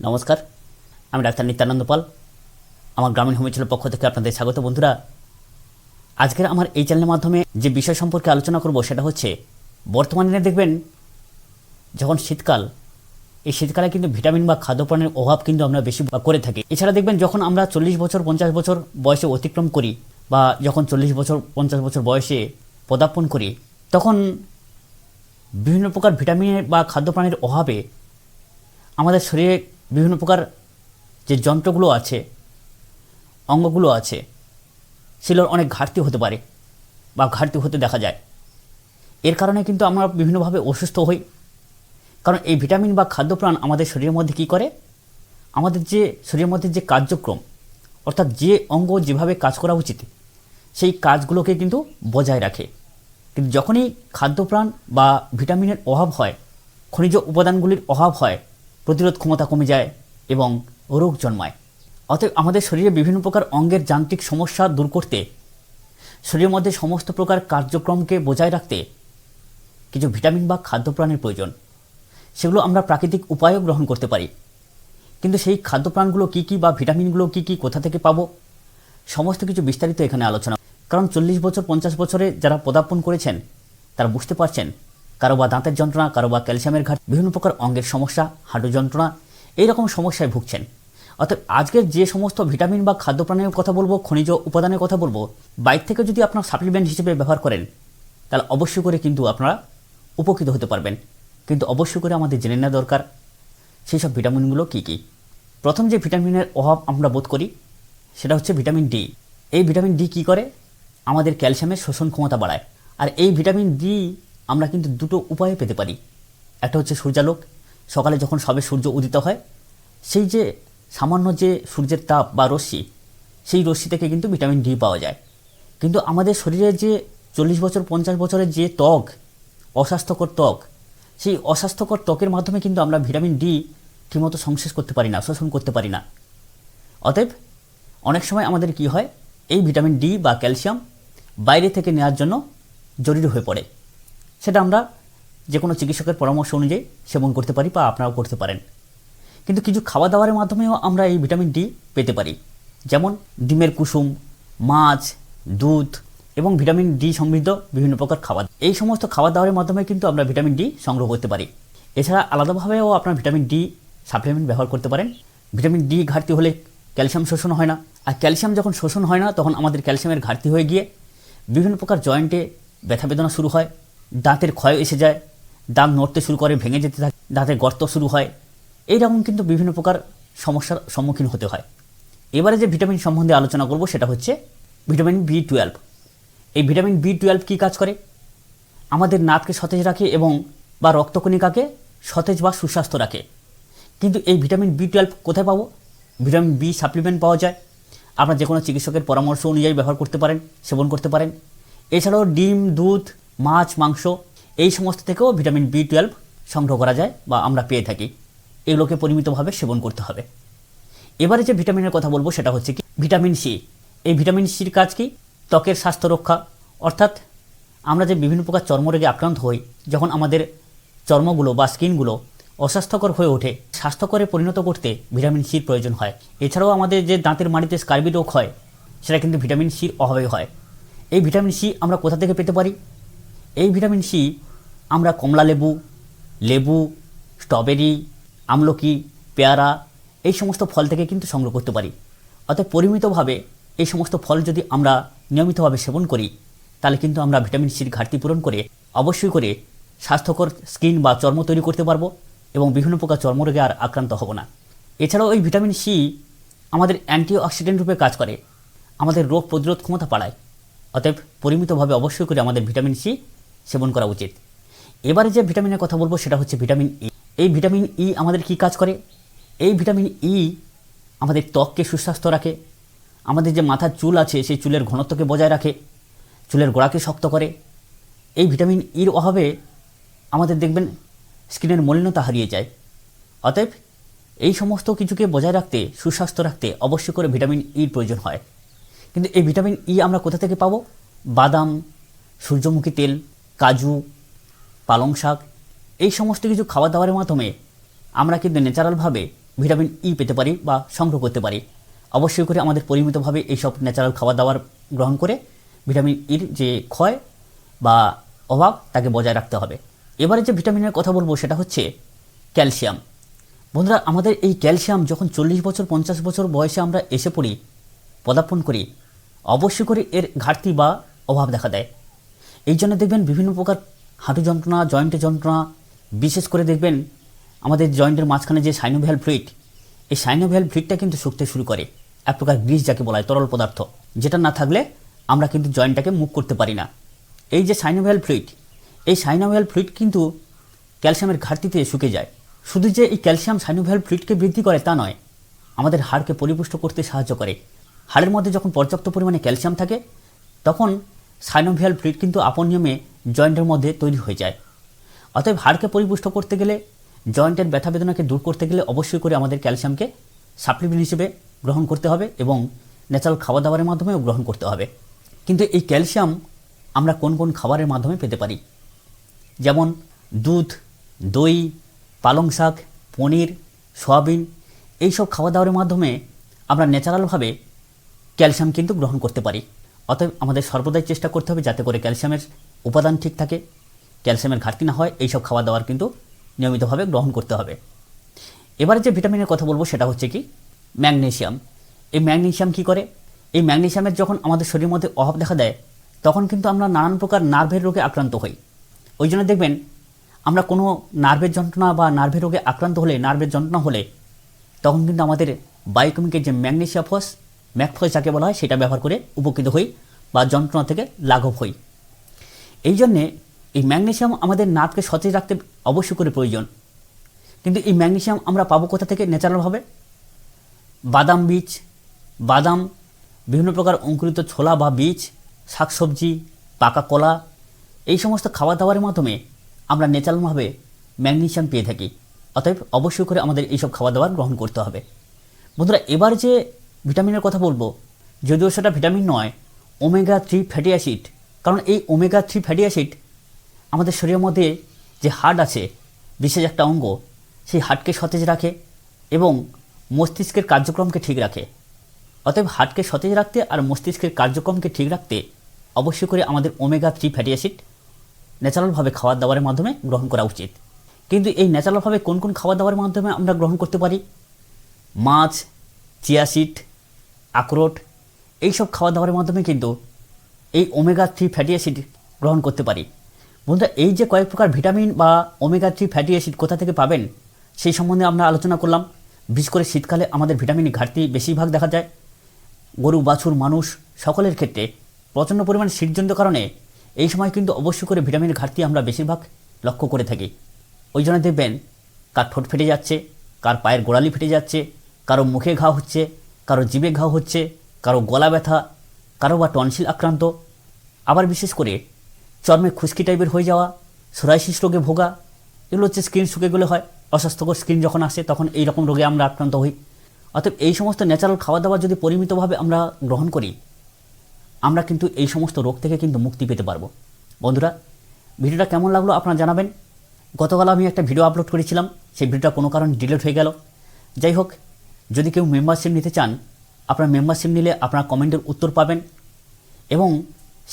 নমস্কার, আমি ডাক্তার নিত্যানন্দ পাল। আমার গ্রামীণ হোমিওপ্যাথির পক্ষ থেকে আপনাদের স্বাগত বন্ধুরা। আজকের আমার এই চ্যানেলের মাধ্যমে যে বিষয় সম্পর্কে আলোচনা করব সেটা হচ্ছে, বর্তমানে দেখবেন, যখন শীতকাল, এই শীতকালে কিন্তু ভিটামিন বা খাদ্যপ্রাণের অভাব কিন্তু আমরা বেশি করে থাকি। এছাড়া দেখবেন, যখন আমরা চল্লিশ বছর, পঞ্চাশ বছর বয়সে অতিক্রম করি, বা যখন চল্লিশ বছর, পঞ্চাশ বছর বয়সে পদার্পণ করি, তখন বিভিন্ন প্রকার ভিটামিনের বা খাদ্যপ্রাণের অভাবে আমাদের শরীরে বিভিন্ন প্রকার যে যন্ত্রগুলো আছে, অঙ্গগুলো আছে, সেগুলোর অনেক ঘাটতি হতে পারে বা ঘাটতি হতে দেখা যায়। এর কারণে কিন্তু আমরা বিভিন্নভাবে অসুস্থ হই। কারণ এই ভিটামিন বা খাদ্যপ্রাণ আমাদের শরীরের মধ্যে কী করে? আমাদের যে শরীরের মধ্যে যে কার্যক্রম, অর্থাৎ যে অঙ্গ যেভাবে কাজ করা উচিত, সেই কাজগুলোকে কিন্তু বজায় রাখে। কিন্তু যখনই খাদ্যপ্রাণ বা ভিটামিনের অভাব হয়, খনিজ উপাদানগুলির অভাব হয় প্রতিরোধ ক্ষমতা কমে যায় এবং রোগ জন্মায়। অতএব আমাদের শরীরে বিভিন্ন প্রকার অঙ্গের যান্ত্রিক সমস্যা দূর করতে, শরীরের মধ্যে সমস্ত প্রকার কার্যক্রমকে বজায় রাখতে কিছু ভিটামিন বা খাদ্যপ্রাণের প্রয়োজন। সেগুলো আমরা প্রাকৃতিক উপায়ও গ্রহণ করতে পারি। কিন্তু সেই খাদ্যপ্রাণগুলো কী কী বা ভিটামিনগুলো কী কী কোথা থেকে পাবো, সমস্ত কিছু বিস্তারিত এখানে আলোচনা। কারণ চল্লিশ বছর, পঞ্চাশ বছরে যারা পদার্পণ করেছেন, তারা বুঝতে পারছেন কারও বা দাঁতের যন্ত্রণা কারও বা ক্যালসিয়ামের ঘাট, বিভিন্ন প্রকার অঙ্গের সমস্যা হাঁটু যন্ত্রণা, এইরকম সমস্যায় ভুগছেন। অর্থাৎ আজকের যে সমস্ত ভিটামিন বা খাদ্যপ্রাণের কথা বলব, খনিজ উপাদানের কথা বলব, বাইর থেকে যদি আপনার সাপ্লিমেন্ট হিসেবে ব্যবহার করেন, তাহলে অবশ্যই করে কিন্তু আপনারা উপকৃত হতে পারবেন। কিন্তু অবশ্যই করে আমাদের জেনে নেওয়া দরকার, সেই সব ভিটামিনগুলো কী কী? প্রথম যে ভিটামিনের অভাব আমরা বোধ করি, সেটা হচ্ছে ভিটামিন ডি। এই ভিটামিন ডি কী করে? আমাদের ক্যালসিয়ামের শোষণ ক্ষমতা বাড়ায়। আর এই ভিটামিন ডি আমরা কিন্তু দুটো উপায়ে পেতে পারি। একটা হচ্ছে সূর্যালোক, সকালে যখন সবে সূর্য উদিত হয়, সেই যে সামান্য যে সূর্যের তাপ বা রশ্মি, সেই রশ্মি থেকে কিন্তু ভিটামিন ডি পাওয়া যায়। কিন্তু আমাদের শরীরে যে চল্লিশ বছর, পঞ্চাশ বছরের যে ত্বক, অস্বাস্থ্যকর ত্বক, সেই অস্বাস্থ্যকর ত্বকের মাধ্যমে কিন্তু আমরা ভিটামিন ডি ঠিকমতো সংশ্লেষ করতে পারি না, শোষণ করতে পারি না। অতএব, অনেক সময় আমাদের কি হয়, এই ভিটামিন ডি বা ক্যালসিয়াম বাইরে থেকে নেওয়ার জন্য জরুরি হয়ে পড়ে। সেটা আমরা যে কোনো চিকিৎসকের পরামর্শ অনুযায়ী সেবন করতে পারি বা আপনারাও করতে পারেন। কিন্তু কিছু খাওয়া দাওয়ার মাধ্যমেও আমরা এই ভিটামিন ডি পেতে পারি। যেমন ডিমের কুসুম, মাছ, দুধ এবং ভিটামিন ডি সমৃদ্ধ বিভিন্ন প্রকার খাবার। এই সমস্ত খাবার দাবারের মাধ্যমে কিন্তু আমরা ভিটামিন ডি সংগ্রহ করতে পারি। এছাড়া আলাদাভাবেও আপনার ভিটামিন ডি সাপ্লিমেন্ট ব্যবহার করতে পারেন। ভিটামিন ডি ঘাটতি হলে ক্যালসিয়াম শোষণ হয় না। আর ক্যালসিয়াম যখন শোষণ হয় না, তখন আমাদের ক্যালসিয়ামের ঘাটতি হয়ে গিয়ে বিভিন্ন প্রকার জয়েন্টে ব্যথা বেদনা শুরু হয়। দাঁতের ক্ষয় এসে যায়, দাঁত নড়তে শুরু করে, ভেঙে যেতে থাকে দাঁতের গর্ত শুরু হয়। এইরকম কিন্তু বিভিন্ন প্রকার সমস্যার সম্মুখীন হতে হয়। এবারে যে ভিটামিন সম্বন্ধে আলোচনা করব, সেটা হচ্ছে ভিটামিন বি টুয়েলভ। এই ভিটামিন বি টুয়েলভ কী কাজ করে? আমাদের নাককে সতেজ রাখে এবং বা রক্তকণিকাকে সতেজ বা সুস্বাস্থ্য রাখে। কিন্তু এই ভিটামিন বি টুয়েলভ কোথায় পাবো? ভিটামিন বি সাপ্লিমেন্ট পাওয়া যায়। আপনার যে কোনো চিকিৎসকের পরামর্শ অনুযায়ী ব্যবহার করতে পারেন, সেবন করতে পারেন। এছাড়াও ডিম, দুধ মাছ, মাংস, এই সমস্ত থেকেও ভিটামিন বি টুয়েলভ সংগ্রহ করা যায় বা আমরা পেয়ে থাকি। এগুলোকে পরিমিতভাবে সেবন করতে হবে। এবারে যে ভিটামিনের কথা বলব সেটা হচ্ছে কি, ভিটামিন সি এই ভিটামিন সির কাজ কি? ত্বকের স্বাস্থ্য রক্ষা। অর্থাৎ আমরা যে বিভিন্ন প্রকার চর্মরোগে আক্রান্ত হই, যখন আমাদের চর্মগুলো বা স্কিনগুলো অস্বাস্থ্যকর হয়ে ওঠে, স্বাস্থ্যকরে পরিণত করতে ভিটামিন সির প্রয়োজন হয়। এছাড়াও আমাদের যে দাঁতের মাড়িতে স্কার্বি রোগ হয়, সেটা কিন্তু ভিটামিন সির অভাবে হয়। এই ভিটামিন সি আমরা কোথা থেকে পেতে পারি? এই ভিটামিন সি আমরা কমলা লেবু লেবু, স্ট্রবেরি, আমলকি, পেয়ারা, এই সমস্ত ফল থেকে কিন্তু সংগ্রহ করতে পারি। অর্থাৎ পরিমিতভাবে এই সমস্ত ফল যদি আমরা নিয়মিতভাবে সেবন করি, তাহলে কিন্তু আমরা ভিটামিন সির ঘাটতি পূরণ করে অবশ্যই করে স্বাস্থ্যকর স্কিন বা চর্ম তৈরি করতে পারব এবং বিভিন্ন প্রকার চর্মরোগে আর আক্রান্ত হব না। এছাড়াও এই ভিটামিন সি আমাদের অ্যান্টিঅক্সিডেন্ট রূপে কাজ করে, আমাদের রোগ প্রতিরোধ ক্ষমতা বাড়ায়। অতএব পরিমিতভাবে অবশ্যই করে আমাদের ভিটামিন সি সেবন করা উচিত। এবারে যে ভিটামিনের কথা বলব সেটা হচ্ছে ভিটামিন ই এই ভিটামিন ই আমাদের কি কাজ করে? এই ভিটামিন ই আমাদের ত্বককে সুস্বাস্থ্য রাখে, আমাদের যে মাথার চুল আছে সেই চুলের ঘনত্বকে বজায় রাখে, চুলের গোড়াকে শক্ত করে। এই ভিটামিন ইর অভাবে আমাদের দেখবেন স্কিনের মলিনতা হারিয়ে যায়। অতএব এই সমস্ত কিছুকে বজায় রাখতে, সুস্বাস্থ্য রাখতে অবশ্যই করে ভিটামিন ইর প্রয়োজন হয়। কিন্তু এই ভিটামিন ই আমরা কোথা থেকে পাবো? বাদাম, সূর্যমুখী তেল কাজু, পালং শাক, এই সমস্ত কিছু খাবার দাবারের মাধ্যমে আমরা কিন্তু ন্যাচারালভাবে ভিটামিন ই পেতে পারি বা সংগ্রহ করতে পারি। অবশ্যই করে আমাদের পরিমিতভাবে এইসব ন্যাচারাল খাবার দাবার গ্রহণ করে ভিটামিন ইর যে ক্ষয় বা অভাব তাকে বজায় রাখতে হবে। এবারে যে ভিটামিনের কথা বলব সেটা হচ্ছে ক্যালসিয়াম। বন্ধুরা, আমাদের এই ক্যালসিয়াম যখন চল্লিশ বছর, পঞ্চাশ বছর বয়সে আমরা এসে পড়ি, পদার্পণ করি, অবশ্যই করে এর ঘাটতি বা অভাব দেখা দেয়। এই জন্য দেখবেন বিভিন্ন প্রকার হাঁটু যন্ত্রণা, জয়েন্টে যন্ত্রণা, বিশেষ করে দেখবেন আমাদের জয়েন্টের মাঝখানে যে সাইনোভিয়াল ফ্লুইড, এই সাইনোভিয়াল ফ্লুইডটা কিন্তু শুকতে শুরু করে। এক প্রকার গ্রিস যাকে বলা হয়, তরল পদার্থ। যেটা না থাকলে আমরা কিন্তু জয়েন্টটাকে মুভ করতে পারি না। এই যে সাইনোভিয়াল ফ্লুইড, এই সাইনোভিয়াল ফ্লুইড কিন্তু ক্যালসিয়ামের ঘাটতিতে শুকে যায়। শুধু যে এই ক্যালসিয়াম সাইনোভিয়াল ফ্লুইডকে বৃদ্ধি করে তা নয়, আমাদের হাড়কে পরিপুষ্ট করতে সাহায্য করে। হাড়ের মধ্যে যখন পর্যাপ্ত পরিমাণে ক্যালসিয়াম থাকে, তখন সাইনোভিয়াল ফ্লুইড কিন্তু আপন নিয়মে জয়েন্টের মধ্যে তৈরি হয়ে যায়। অতএব হাড়কে পরিপুষ্ট করতে গেলে জয়েন্টের ব্যথা বেদনাকে দূর করতে গেলে অবশ্যই করে আমাদের ক্যালসিয়ামকে সাপ্লিমেন্ট হিসেবে গ্রহণ করতে হবে এবং ন্যাচারাল খাওয়া দাওয়ারের মাধ্যমেও গ্রহণ করতে হবে। কিন্তু এই ক্যালসিয়াম আমরা কোন কোন খাবারের মাধ্যমে পেতে পারি? যেমন দুধ, দই, পালং শাক, পনির, সয়াবিন এইসব খাওয়া দাওয়ার মাধ্যমে আমরা ন্যাচারালভাবে ক্যালসিয়াম কিন্তু গ্রহণ করতে পারি। অতএব আমাদের সর্বদাই চেষ্টা করতে হবে যাতে করে ক্যালসিয়ামের উপাদান ঠিক থাকে, ক্যালসিয়ামের ঘাটতি না হয়, এইসব খাওয়া দাওয়ার কিন্তু নিয়মিতভাবে গ্রহণ করতে হবে। এবারে যে ভিটামিনের কথা বলব সেটা হচ্ছে কি ম্যাগনেসিয়াম এই ম্যাগনেসিয়াম কি করে? এই ম্যাগনেসিয়ামের যখন আমাদের শরীরের মধ্যে অভাব দেখা দেয়, তখন কিন্তু আমরা নানান প্রকার নার্ভের রোগে আক্রান্ত হই। ওই জন্য দেখবেন, আমরা কোনো নার্ভের যন্ত্রণা বা নার্ভের রোগে আক্রান্ত হলে, নার্ভের যন্ত্রণা হলে, তখন কিন্তু আমাদের বায়োকেমিকের যে ম্যাগনেসিয়া ফস ম্যাকফস যাকে বলা হয়, সেটা ব্যবহার করে উপকৃত হই বা যন্ত্রণা থেকে লাঘব হই। এই জন্যে এই ম্যাগনেশিয়াম আমাদের নাককে সতেজ রাখতে অবশ্যই করে প্রয়োজন। কিন্তু এই ম্যাগনেশিয়াম আমরা পাবো কোথা থেকে? ন্যাচারালভাবে বাদাম বীজ, বাদাম, বিভিন্ন প্রকার অঙ্কুরিত ছোলা বা বীজ, শাকসবজি, পাকা কলা, এই সমস্ত খাওয়া দাওয়ার মাধ্যমে আমরা ন্যাচারালভাবে ম্যাগনেসিয়াম পেয়ে থাকি। অতএব অবশ্যই করে আমাদের এইসব খাওয়া দাওয়ার গ্রহণ করতে হবে। বন্ধুরা, এবার যে ভিটামিনের কথা বলব। যদিও সেটা ভিটামিন নয় ওমেগা থ্রি ফ্যাটি অ্যাসিড কারণ এই ওমেগা থ্রি ফ্যাটি অ্যাসিড আমাদের শরীরের মধ্যে যে হার্ট আছে, বিশেষ একটা অঙ্গ, সেই হার্টকে সতেজ রাখে এবং মস্তিষ্কের কার্যক্রমকে ঠিক রাখে। অতএব হার্টকে সতেজ রাখতে আর মস্তিষ্কের কার্যক্রমকে ঠিক রাখতে অবশ্যই করে আমাদের ওমেগা থ্রি ফ্যাটি অ্যাসিড ন্যাচারালভাবে খাবার দাবারের মাধ্যমে গ্রহণ করা উচিত। কিন্তু এই ন্যাচারালভাবে কোন কোন খাবার দাবারের মাধ্যমে আমরা গ্রহণ করতে পারি? মাছ চিয়াসিড আখরোট, এইসব খাওয়া দাওয়ার মাধ্যমে কিন্তু এই ওমেগা থ্রি ফ্যাটি অ্যাসিড গ্রহণ করতে পারি। বন্ধুরা, এই যে কয়েক প্রকার ভিটামিন বা ওমেগা থ্রি ফ্যাটি অ্যাসিড কোথা থেকে পাবেন, সেই সম্বন্ধে আমরা আলোচনা করলাম। বিশেষ করে শীতকালে আমাদের ভিটামিনের ঘাটতি বেশিরভাগ দেখা যায়। গরু, বাছুর, মানুষ, সকলের ক্ষেত্রে প্রচণ্ড পরিমাণে শীতজনিত কারণে এই সময় কিন্তু অবশ্যই করে ভিটামিনের ঘাটতি আমরা বেশিরভাগ লক্ষ্য করে থাকি। ওই জন্য দেখবেন, কার ঠোঁট ফেটে যাচ্ছে, কার পায়ের গোড়ালি ফেটে যাচ্ছে, কারও মুখে ঘা হচ্ছে কারও জিভে ঘা হচ্ছে, কারও গলা ব্যথা, কারও বা টনসিল আক্রান্ত। আবার বিশেষ করে চর্মে খুশকি টাইপের হয়ে যাওয়া, সোরাইসিস রোগে ভোগা, এগুলো হচ্ছে স্কিন শুকে গেলে হয়। অস্বাস্থ্যকর স্কিন যখন আসে, তখন এই রকম রোগে আমরা আক্রান্ত হই। অতএব এই সমস্ত ন্যাচারাল খাওয়া দাওয়া যদি পরিমিতভাবে আমরা গ্রহণ করি, আমরা কিন্তু এই সমস্ত রোগ থেকে কিন্তু মুক্তি পেতে পারব। বন্ধুরা, ভিডিওটা কেমন লাগল আপনারা জানাবেন। গতকাল আমি একটা ভিডিও আপলোড করেছিলাম, সেই ভিডিওটা কোনো কারণে ডিলিট হয়ে গেল। যাই হোক যদি কেউ মেম্বারশিপ নিতে চান, আপনার মেম্বারশিপ নিলে আপনার কমেন্টের উত্তর পাবেন এবং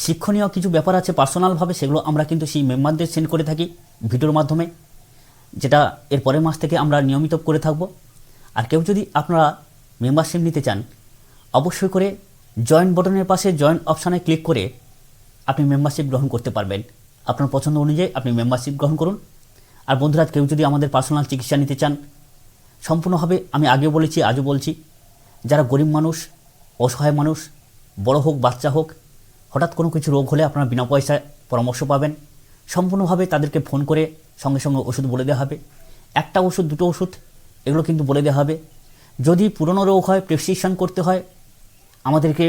শিক্ষণীয় কিছু ব্যাপার আছে পার্সোনালভাবে সেগুলো আমরা কিন্তু সেই মেম্বারদের সেন্ড করে থাকি ভিডিওর মাধ্যমে, যেটা এর পরের মাস থেকে আমরা নিয়মিত করে থাকব। আর কেউ যদি আপনারা মেম্বারশিপ নিতে চান, অবশ্যই করে জয়েন বটনের পাশে জয়েন অপশানে ক্লিক করে আপনি মেম্বারশিপ গ্রহণ করতে পারবেন। আপনার পছন্দ অনুযায়ী আপনি মেম্বারশিপ গ্রহণ করুন। আর বন্ধুরা, কেউ যদি আমাদের পার্সোনাল চিকিৎসা নিতে চান সম্পূর্ণভাবে আমি আগেও বলেছি, আজও বলছি, যারা গরিব মানুষ, অসহায় মানুষ, বড় হোক, বাচ্চা হোক, হঠাৎ কোনো কিছু রোগ হলে আপনারা বিনা পয়সায় পরামর্শ পাবেন। সম্পূর্ণভাবে তাদেরকে ফোন করে সঙ্গে সঙ্গে ওষুধ বলে দেওয়া হবে। একটা ওষুধ, দুটো ওষুধ, এগুলো কিন্তু বলে দেওয়া হবে। যদি পুরনো রোগ হয়, প্রেসক্রিপশন করতে হয়, আমাদেরকে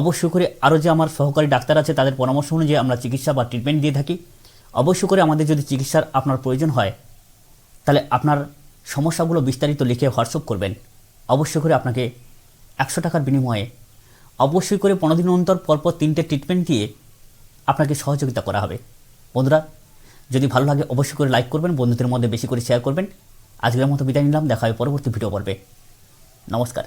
অবশ্যই করে আরও যে আমার সহকারী ডাক্তার আছে, তাদের পরামর্শ অনুযায়ী আমরা চিকিৎসা বা ট্রিটমেন্ট দিয়ে থাকি। অবশ্যই করে আমাদের যদি চিকিৎসার আপনার প্রয়োজন হয়, তাহলে আপনার সমস্যাগুলো বিস্তারিত লিখে হোয়াটসঅ্যাপ করবেন। অবশ্যই করে আপনাকে একশো টাকার বিনিময়ে অবশ্যই করে পনেরো দিন অন্তর পরপর তিনটে ট্রিটমেন্ট দিয়ে আপনাকে সহযোগিতা করা হবে। বন্ধুরা, যদি ভালো লাগে অবশ্যই করে লাইক করবেন, বন্ধুদের মধ্যে বেশি করে শেয়ার করবেন। আজকের মতো বিদায় নিলাম, দেখা হবে পরবর্তী ভিডিও পর্বে। নমস্কার।